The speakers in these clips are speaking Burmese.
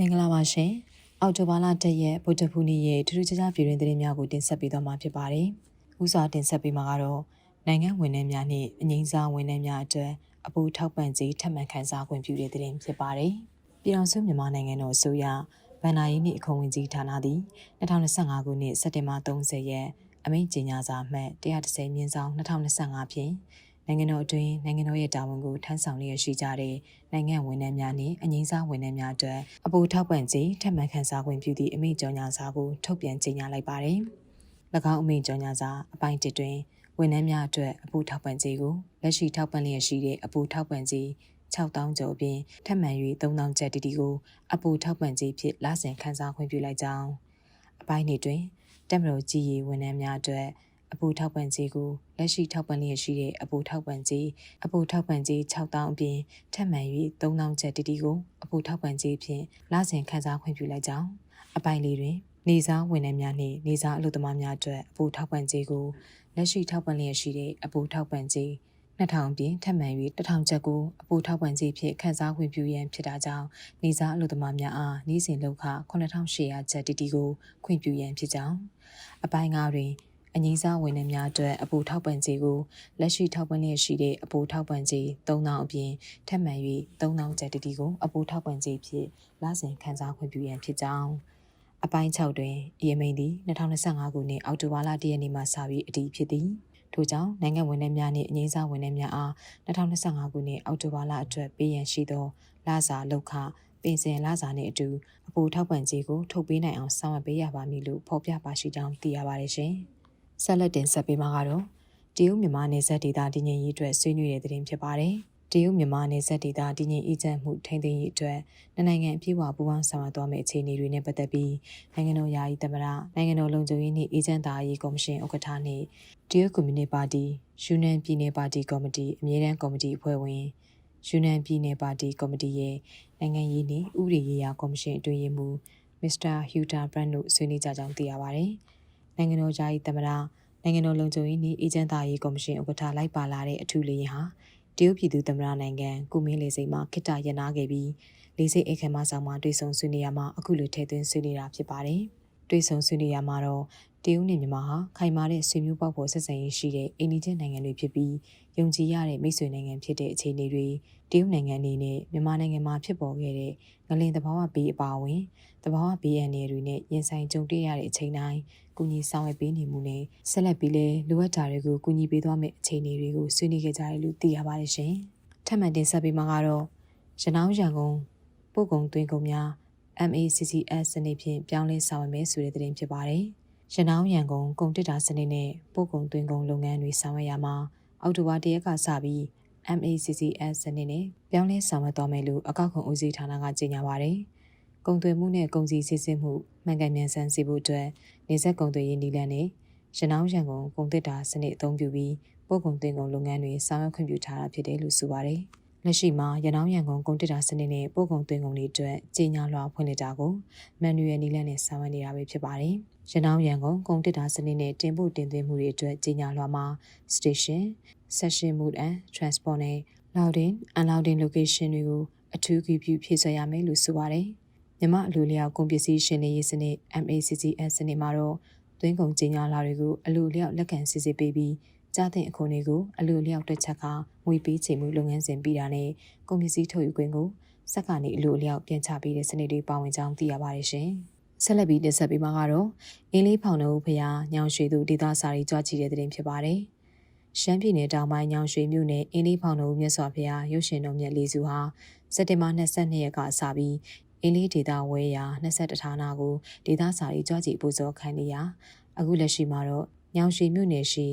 မင်္ဂလာပါရှင်။အောက်တိုဘာလ၁ရက်ဗုဒ္ဓဖူးနေ့ရဲ့ထူးထူးခြားခြားပြည်တွင်သတင်းများကိုတင်ဆက်ပေးသွားမှာဖြစ်ပါတယ်။ဦးစွာတင်ဆက်ပေးမှာကတော့နိုင်ငံဝန်ထမ်းများနှင့်အငိမ့်စားဝန်ထမ်းများအတွက်အပူထောက်ပံ့ကြေးထပ်မံခန်းစားခွင့်ပြုတဲ့သတင်းဖြစ်ပါတယ်။ပြည်အောင်စုမြန်မာနိုင်ငံတော်အစိုးရဗန်နာရေးနှင့်အခွန်ဝင်ကြီးဌာနသည်2025ခုနှစ်စက်တင်ဘာ30ရက်အမိန့်ကြေညာစာမှတ်130မြင်းဆောင်2025ဖြင့် နိုင်ငံတော်အတွင်းနိုင်ငံတော်ရဲ့တာဝန်ကိုထမ်းဆောင်လျက်ရှိကြတဲ့နိုင်ငံဝန်ထမ်းများနှင့်အငြိမ်းစားဝန်ထမ်းများအတွက်အပူထောက်ပံ့ကြေးထပ်မံခန်းစားခွင့်ပြုသည့်အမိန့်ကြော်ညာစာကိုထုတ်ပြန်ကြေညာလိုက်ပါတယ်။၎င်းအမိန့်ကြော်ညာစာအပိုင်းတစ်တွင်ဝန်ထမ်းများအတွက်အပူထောက်ပံ့ကြေးကိုလက်ရှိထောက်ပံ့လျက်ရှိတဲ့အပူထောက်ပံ့ကြေး6000ကျော်အပြင်ထပ်မံ၍3000ကျပ်တီတီကိုအပူထောက်ပံ့ကြေးဖြင့်လစဉ်ခန်းစားခွင့်ပြုလိုက်ကြောင်းအပိုင်းနှစ်တွင်တက်မတော်ကြီးရီဝန်ထမ်းများအတွက် အပူထောက်ပံ့ကြေးကိုလက်ရှိထောက်ပံ့လျက်ရှိတဲ့အပူထောက်ပံ့ကြေးအပူထောက်ပံ့ကြေး6000အပြင်ထပ်မံ၍3000ကျပ်တီတီကိုအပူထောက်ပံ့ကြေးဖြင့်လစဉ်ခန်းစားခွင့်ပြုလိုက်ကြောင်းအပိုင်းလေးတွင်နေစားဝန်ထမ်းများနှင့်နေစားအလုပ်သမားများအတွက်အပူထောက်ပံ့ကြေးကိုလက်ရှိထောက်ပံ့လျက်ရှိတဲ့အပူထောက်ပံ့ကြေး2000ပြင်ထပ်မံ၍1000ကျပ်ကိုအပူထောက်ပံ့ကြေးဖြင့်ခန်းစားခွင့်ပြုရန်ဖြစ်တာကြောင့်နေစားအလုပ်သမားများအားနှီးစဉ်လောက်ခ9800ကျပ်တီတီကိုခွင့်ပြုရန်ဖြစ်ကြောင်းအပိုင်း9တွင် အငိမ့်စားဝန်ထမ်းများအတွက်အပူထောက်ပံ့ကြေးကိုလက်ရှိထောက်ပံ့လျက်ရှိတဲ့အပူထောက်ပံ့ကြေး3000အပြင်ထပ်မံ၍3000ကျပ်တီတီကိုအပူထောက်ပံ့ကြေးဖြင့်လစဉ်ခန်းစားခွင့်ပြုရန်ဖြစ်ကြောင်းအပိုင်း6တွင်ဤအမိန်သည်2025ခုနှစ်အောက်တိုဘာလ1ရက်နေ့မှစပြီးအတည်ဖြစ်သည်ထို့ကြောင့်နိုင်ငံဝန်ထမ်းများနှင့်အငြိမ်းစားဝန်ထမ်းများအား2025ခုနှစ်အောက်တိုဘာလအတွက်ပေးရန်ရှိသောလစာလောက်ခပင်စင်လစာနှင့်အတူအပူထောက်ပံ့ကြေးကိုထုတ်ပေးနိုင်အောင်ဆောင်ရွက်ပေးရပါမည်လို့ဖော်ပြပါရှိကြောင်းသိရပါတယ်ရှင်။ ဆက်လက်တင်ဆက်ပေးမှာကတော့တရုတ်မြန်မာနယ်စပ်ဒေသတည်ငြိမ်ရေးအတွက်ဆွေးနွေးတဲ့သတင်းဖြစ်ပါတယ်။တရုတ်မြန်မာနယ်စပ်ဒေသတည်ငြိမ်အေးချမ်းမှုထိန်းသိမ်းရေးအတွက်နိုင်ငံအပြည့်အဝပူးပေါင်းဆောင်ရွက်သွားမယ့်အခြေအနေတွေနဲ့ပတ်သက်ပြီးနိုင်ငံတော်ယာယီသမ္မတနိုင်ငံတော်လုံခြုံရေးနှင့်အေဂျင့်တာရေးကော်မရှင်ဥက္ကဋ္ဌနှင့်တရုတ်ကွန်မြူနတီပါတီယူနန်ပြည်နယ်ပါတီကော်မတီအမြဲတမ်းကော်မတီအဖွဲ့ဝင်ယူနန်ပြည်နယ်ပါတီကော်မတီရဲ့နိုင်ငံရေးနှင့်ဥပဒေရေးရာကော်မရှင်အတွင်းရေးမှူးမစ္စတာဟျူတာဘရန်တို့ဆွေးနွေးကြကြောင်းသိရပါတယ်။ နိုင်ငံတော်ယာယီသမ္မတနိုင်ငံတော်လုံခြုံရေးနှင့်အေဂျင့်တာရေးကော်မရှင်ဥက္ကဋ္ဌလိုက်ပါလာတဲ့အထူးလေးရင်ဟာတရုတ်ပြည်သူသမ္မတနိုင်ငံကုမင်းလေစိတ်မှခိတ္တရနာခဲ့ပြီးလေးစိတ်အခမ်းမဆောင်မှာတွေ့ဆုံဆွေးနွေးရမှာအခုလိုထည့်သွင်းဆွေးနွေးတာဖြစ်ပါတယ်။ တွေ့ဆုံဆွေးနွေးရမှာတော့တရုတ်နဲ့မြန်မာဟာခိုင်မာတဲ့ဆွေမျိုးပေါက်ဖော်ဆက်ဆံရေးရှိတဲ့အိန္ဒိချင်းနိုင်ငံတွေဖြစ်ပြီးယုံကြည်ရတဲ့မိတ်ဆွေနိုင်ငံဖြစ်တဲ့အခြေအနေတွေတရုတ်နိုင်ငံအနေနဲ့မြန်မာနိုင်ငံမှာဖြစ်ပေါ်ခဲ့တဲ့ငလင်သဘာဝဘေးအပါအဝင်သဘာဝဘေးအန္တရာယ်တွေနဲ့ရင်ဆိုင်ကြုံတွေ့ရတဲ့အချိန်တိုင်းကူညီဆောင်ရွက်ပေးနေမှုနဲ့ဆက်လက်ပြီးလဲလိုအပ်တာတွေကိုကူညီပေးသွားမယ့်အခြေအနေတွေကိုဆွေးနွေးခဲ့ကြတယ်လို့သိရပါတယ်ရှင်။ထပ်မံတင်ဆက်ပေးမှာကတော့ရနောင်းရန်ကုန်ပို့ကုန်သွင်းကုန်များ MACCS စနစ်ဖြင့်ပြောင်းလဲဆောင်ရွက်မယ်ဆိုတဲ့သတင်းဖြစ်ပါတယ်။ရနောင်းရန်ကုန်ကုန်တစ်တာစနစ်နဲ့ပို့ကုန်သွင်းကုန်လုပ်ငန်းတွေဆောင်ရွက်ရမှာအောက်တိုဘာ၁ရက်ကစပြီး MACCS စနစ်နဲ့ပြောင်းလဲဆောင်ရွက်သွားမယ်လို့အကောက်ခွန်ဦးစီးဌာနကကြေညာပါတယ်။ကုန်သွယ်မှုနဲ့ကုန်စည်စစ်ဆေးမှုမှန်ကန်မြန်ဆန်စေဖို့အတွက်နေဆက်ကုန်သွယ်ရေးနည်းလမ်းနဲ့ရနောင်းရန်ကုန်ကုန်တစ်တာစနစ်အသုံးပြုပြီးပို့ကုန်သွင်းကုန်လုပ်ငန်းတွေဆောင်ရွက်ခွင့်ပြုထားတာဖြစ်တယ်လို့ဆိုပါတယ်။ လက်ရှိမှာရနောင်းရန်ကုန်ကုန်တစ်တာစနစ်နဲ့ပို့ကုန်သွင်းကုန်တွေအတွက်ကြေညာလွှာဖွင့်လှစ်တာကိုမန်နူရယ်နည်းလမ်းနဲ့ဆောင်ရွက်နေတာပဲဖြစ်ပါတယ်။ရနောင်းရန်ကုန်ကုန်တစ်တာစနစ်နဲ့တင်ပို့တင်သွင်းမှုတွေအတွက်ကြေညာလွှာမှာ station session mode and transport နဲ့ loading unloading location တွေကိုအထူးကြည့်ပြုဖြည့်စွက်ရမယ်လို့ဆိုပါတယ်။မြမအလိုလျောက်ကုန်ပစ္စည်းရှင်နေရေးစနစ် MACCS စနစ်မှာတော့သွင်းကုန်ကြေညာလာတွေကိုအလိုလျောက်လက်ခံစစ်ဆေးပေးပြီး ကြားတဲ့အခွန်တွေကိုအလိုလျောက်တွက်ချက်ကငွေပေးချေမှုလုပ်ငန်းစဉ်ပြီးတာနဲ့ကုန်ပစ္စည်းထုတ်ယူခွင့်ကိုစက်ကနေအလိုလျောက်ပြန်ချပေးတဲ့စနစ်တွေပါဝင်ကြောင်းသိရပါတယ်ရှင်။ဆက်လက်ပြီးတင်ဆက်ပေးမှာကတော့အင်းလေးဖောင်နှုတ်ဖျားညောင်ရွှေသူဒေသစာရီကြွချီတဲ့တဲ့တင်ဖြစ်ပါတယ်။ရှမ်းပြည်နယ်တောင်ပိုင်းညောင်ရွှေမြို့နယ်အင်းလေးဖောင်တော်မြတ်စွာဘုရားရုပ်ရှင်တော်မြတ်လေးစုဟာစက်တင်ဘာ22ရက်ကစပြီးအင်းလေးဒေတာဝဲရာ21ဌာနကိုဒေတာစာရေးကြွကြည်ပူဇော်ခံနေရအခုလက်ရှိမှာတော့ညောင်ရွှေမြို့နယ်ရှိ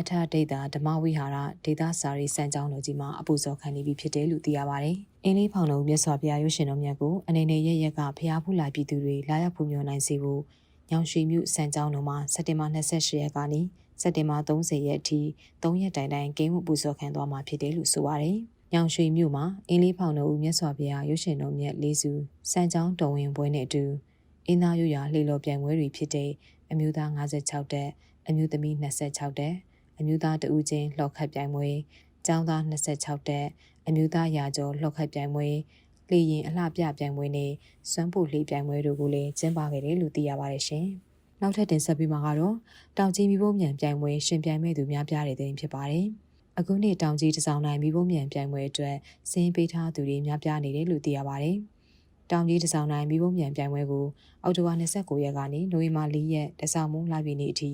အထဒေတာဓမ္မဝိဟာရဒေတာစာရေးစံကြောင်းတော်ကြီးမှာအပူဇော်ခံနေပြီဖြစ်တယ်လို့သိရပါတယ်။အင်းလေးဖောင်တော်မြတ်စွာဘုရားရုပ်ရှင်တော်မြတ်ကိုအနေနဲ့ရရက်ကဖျားဖူးလာပြည်သူတွေလာရောက်ဖူးမြော်နိုင်စေဖို့ညောင်ရွှေမြို့စံကြောင်းတော်မှာစက်တင်ဘာ28ရက်ကနေစက်တင်ဘာ30ရက်အထိ3ရက်တိုင်တိုင်ဂိမ်းမှုပူဇော်ခံသွားမှာဖြစ်တယ်လို့ဆိုပါတယ်။ညောင်ရွှေမြို့မှာအင်းလေးဖောင်တော်ဦးမြတ်စွာဘုရားရုပ်ရှင်တော်မြတ်လေးစုစံကြောင်းတော်ဝင်ပွဲနဲ့အတူအင်းသားရွရလှေလော်ပြိုင်ပွဲတွေဖြစ်တဲ့အမျိုးသား56တက်အမျိုးသမီး26တက် အမျိုးသားတဦးချင်းလှော်ခတ်ပြိုင်ပွဲကျောင်းသား26တက်အမျိုးသားရာကျော်လှော်ခတ်ပြိုင်ပွဲလေရင်အလှပြပြိုင်ပွဲနဲ့စွမ်းဖို့လေးပြိုင်ပွဲတို့ကိုလည်းကျင်းပခဲ့တယ်လို့သိရပါတယ်ရှင်။နောက်ထပ်တင်ဆက်ပြီးမှာကတော့တောင်ကြီးမိဘမြန်ပြိုင်ပွဲရှင်ပြိုင်မဲ့သူများပြားတဲ့တဲ့ဖြစ်ပါတယ်။အခုနှစ်တောင်ကြီးတစောင်းတိုင်းမိဘမြန်ပြိုင်ပွဲအတွက်စင်းပေးထားသူတွေများပြားနေတယ်လို့သိရပါတယ်။တောင်ကြီးတစောင်းတိုင်းမိဘမြန်ပြိုင်ပွဲကိုအောက်တိုဘာ29ရက်ကနေနိုဝင်ဘာ4ရက်တစောင်းမုံလာပြည်နေ့အထိ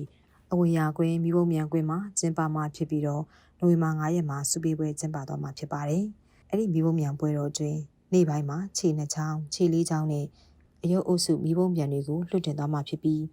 အဝေးရာကွင်းမိဘမြန်ကွင်းမှာကျင်းပမှာဖြစ်ပြီးတော့နိုဝင်ဘာ9ရက်မှာစုပေးပွဲကျင်းပသွားမှာဖြစ်ပါတယ်။အဲ့ဒီမိဘမြန်ပွဲတော်တွင်နေ့ပိုင်းမှာခြေနှစ်ချောင်းခြေလေးချောင်းနဲ့အယုတ်အုပ်စုမိဘမြန်တွေကိုလွှတ်တင်သွားမှာဖြစ်ပြီး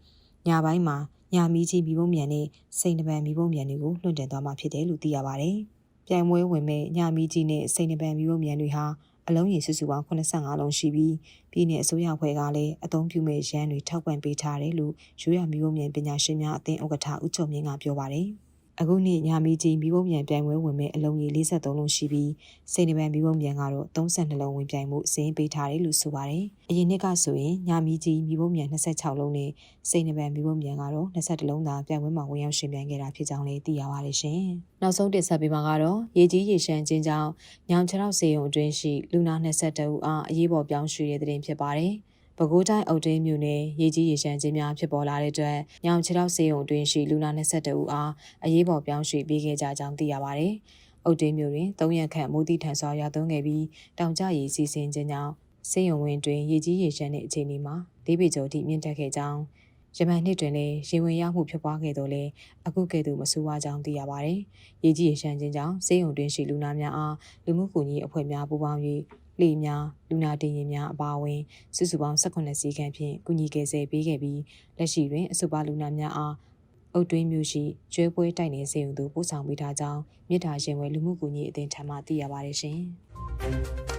ညပိုင်းမှာညာမီကြီးမိဘမြန်နဲ့စိန်တပံမိဘမြန်တွေကိုလွှတ်တင်သွားမှာဖြစ်တယ်လို့သိရပါတယ်။ပြိုင်ပွဲဝင်မဲ့ညာမီကြီးနဲ့စိန်တပံမိဘမြန်တွေဟာ အလုံးရေစုစုပေါင်း85လုံးရှိပြီးပြည်내အစိုးရဖွဲ့ကလည်းအသုံးပြုမဲ့ရန်တွေထောက်ပံ့ပေးထားတယ်လို့ရိုးရမျိုးမြန်ပညာရှင်များအသင်းဥက္ကဋ္ဌဦးချုံမြင့်ကပြောပါတယ်။ အခုနှစ်ညာမီကြီးမိဘမြန်ပြိုင်ပွဲဝင်မဲ့အလုံးရေ43လုံးရှိပြီးစိန်တပံမိဘမြန်ကတော့32လုံးဝင်ပြိုင်မှုအစင်းပေးထားတယ်လို့ဆိုပါတယ်။အရင်နှစ်ကဆိုရင်ညာမီကြီးမိဘမြန်26လုံးနဲ့စိန်တပံမိဘမြန်ကတော့22လုံးသာပြိုင်ပွဲမှာဝင်ရောက်ရှင်ပြိုင်ခဲ့တာဖြစ်ကြောင်းလည်းသိရပါတယ်ရှင်။နောက်ဆုံးတင်ဆက်ပေးမှာကတော့ရေကြီးရေရှမ်းခြင်းကြောင့်ညောင်ချရောက်စေုံအတွင်းရှိလူနာ22ဦးအားအရေးပေါ်ပြောင်းရွှေ့တဲ့တဲ့တင်ဖြစ်ပါတယ်။ ပဲခူးတိုင်းအုတ်တင်းမြို့နယ်ရေကြီးရေရှမ်းခြင်းများဖြစ်ပေါ်လာတဲ့အတွက်ညောင်ချရောက်စေုံအတွင်းရှိလူနာ22ဦးအားအရေးပေါ်ပြောင်းရွှေ့ပေးခဲ့ကြကြောင်းသိရပါတယ်။အုတ်တင်းမြို့တွင်၃ရက်ခန့်မိုးတိထန်စွာရွာသွန်းခဲ့ပြီးတောင်ကျရေစီစဉ်ခြင်းကြောင့်စေယုံဝင်တွင်ရေကြီးရေရှမ်းတဲ့အခြေအနေမှာလေးပေကျော်ထိမြင့်တက်ခဲ့ကြောင်းယမန်နှစ်တွင်လည်းရေဝင်ရောက်မှုဖြစ်ပွားခဲ့တော့လေအခုကဲ့သို့မဆိုးဝါးကြောင်းသိရပါတယ်။ရေကြီးရေရှမ်းခြင်းကြောင့်စေယုံတွင်ရှိလူနာများအားလူမှုကူညီအဖွဲ့များပူးပေါင်း၍ လေများလူနာတင်ရင်များအပါအဝင်စုစုပေါင်း18စီခန့်ဖြင့်ကူညီကယ်ဆယ်ပေးခဲ့ပြီးလက်ရှိတွင်အဆိုပါလူနာများအားအုတ်တွင်းမျိုးရှိကျွဲပွဲတိုက်နေစေုံသို့ပို့ဆောင်ပေးထားကြောင်းမြစ်တာရင်ဝဲလူမှုကူညီအသင်းထံမှသိရပါတယ်ရှင်။